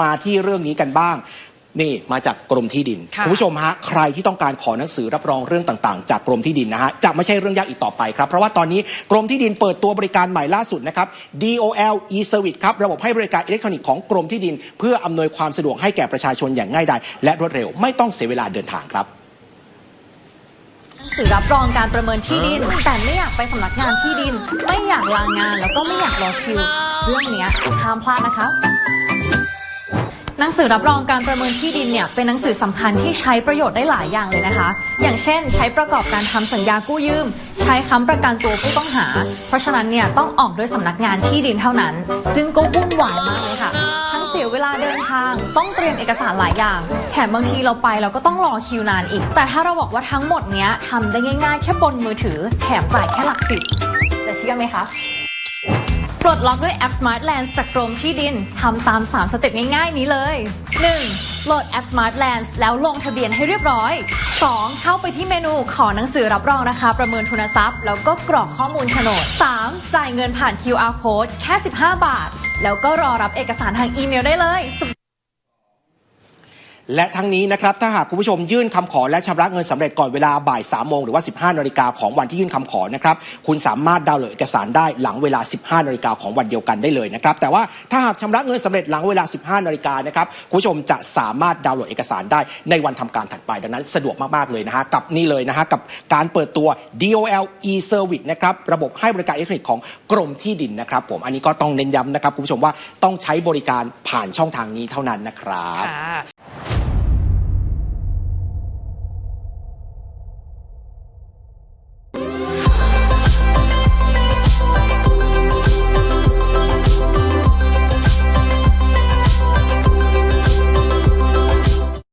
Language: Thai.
มาที่เรื่องนี้กันบ้าง นี่มาจากกรมที่ดินค่ะณผู้ชมฮะใครที่ต้องการขอหนังสือรับรองเรื่องต่างๆ จากกรมที่ดินนะฮะจะไม่ใช่เรื่องยากอีกต่อไปครับ เพราะว่าตอนนี้กรมที่ดินเปิดตัวบริการใหม่ล่าสุดนะครับ DOL e-service ครับระบบให้บริการอิเล็กทรอนิกส์ของกรมที่ดิน เพื่ออำนวยความสะดวกให้แก่ประชาชนอย่างง่ายดายและรวดเร็วไม่ต้องเสียเวลาเดินทางครับหนังสือรับรองการประเมินที่ดิน แต่ไม่อยากไปสำนักงานที่ดิน ไม่อยากลางานแล้วก็ไม่อยากรอคิว เรื่องเนี้ยห้ามพลาดนะคะ หนังสือรับรองการประเมินที่ดินเนี่ยเป็นหนังสือสำคัญที่ใช้ประโยชน์ได้หลายอย่างเลยนะคะ อย่างเช่น ใช้ประกอบการทำสัญญากู้ยืม ใช้ค้ำประกันตัวผู้ต้องหา เพราะฉะนั้นเนี่ยต้องออกโดยสำนักงานที่ดินเท่านั้น ซึ่งก็วุ่นวายมากเลยค่ะ ทั้งเสียเวลาเดินทาง ต้องเตรียมเอกสารหลายอย่าง แถมบางทีเราไปเราก็ต้องรอคิวนานอีก แต่ถ้าเราบอกว่าทั้งหมดเนี้ยทำได้ง่ายๆ แค่บนมือถือ แถมจ่ายแค่หลักสิบจะเชื่อไหมคะ ปลดล็อกด้วยแอป Smart Lands จากกรมที่ดินทำตาม 3 สเต็ปง่ายๆนี้เลย 1. โหลดแอป Smart Lands แล้วลงทะเบียนให้เรียบร้อย 2. เข้าไปที่เมนูขอหนังสือรับรองราคาประเมินทุนทรัพย์ แล้วก็กรอกข้อมูลโฉนด 3. จ่ายเงินผ่าน QR code แค่ 15 บาท แล้วก็รอรับเอกสารทางอีเมลได้เลย และทั้งนี้นะครับถ้าหากคุณผู้ชมยื่นคำขอและชำระเงินสำเร็จก่อนเวลาบ่าย3โมงหรือว่า 15นาฬิกาของวันที่ยื่นคำขอนะครับคุณสามารถดาวน์โหลดเอกสารได้หลังเวลา 15นาฬิกาของวันเดียวกันได้เลยนะครับแต่ว่าถ้าหากชำระเงินสำเร็จหลังเวลา 15นาฬิกานะครับคุณผู้ชมจะสามารถดาวน์โหลดเอกสารได้ในวันทำการถัดไปดังนั้นสะดวกมากๆเลยนะฮะกับนี่เลยนะฮะกับการเปิดตัว DOL e-service นะครับระบบให้บริการอิเล็กทรอนิกส์ของกรมที่ดินนะครับผมอันนี้ก็ต้องเน้นย้ำนะครับคุณผู้ชมว่าต้องใช้บริการผ่านช่องทางนี้เท่านั้นนะครับ